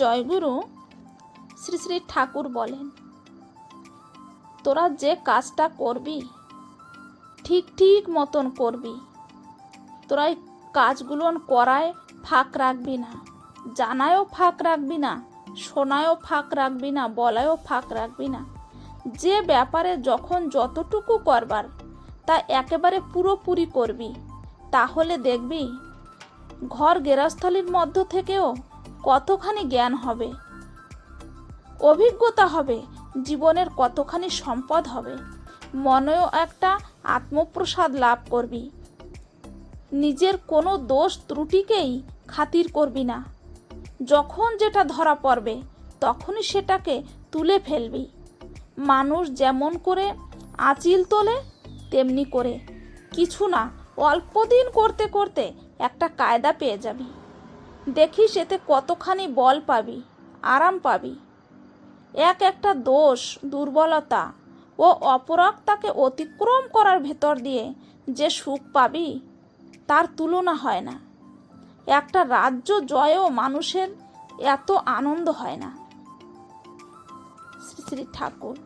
জয়গুরু শ্রী শ্রী ঠাকুর বলেন, তোরা যে কাজটা করবি, ঠিক ঠিক মতন করবি। তোরা কাজগুলো করায় ফাঁক রাখবি না, জানায়ও ফাঁক রাখবি না, শোনায়ও ফাঁক রাখবি না, বলায়ও ফাঁক রাখবি না। যে ব্যাপারে যখন যতটুকু করবার, তা একেবারে পুরোপুরি করবি। তাহলে দেখবি, ঘর গেরস্থলীর মধ্য থেকেও কতখানি জ্ঞান হবে? অভিজ্ঞতা হবে, জীবনের কতখানি সম্পদ হবে। মনেও একটা আত্মপ্রসাদ লাভ করবি। নিজের কোনো দোষ ত্রুটিকেই খাতির করবি না। যখন যেটা ধরা পড়বে, তখনই সেটাকে তুলে ফেলবি। মানুষ যেমন করে আঁচিল তোলে, তেমনি করে। কিছু না, অল্প দিন করতে করতে একটা কায়দা পেয়ে যাবি। দেখিস এতে কতখানি বল পাবি, আরাম পাবি। এক একটা দোষ, দুর্বলতা ও অপরাগ তাকে অতিক্রম করার ভেতর দিয়ে যে সুখ পাবি, তার তুলনা হয় না। একটা রাজ্য জয়েও মানুষের এত আনন্দ হয় না। শ্রী শ্রী ঠাকুর।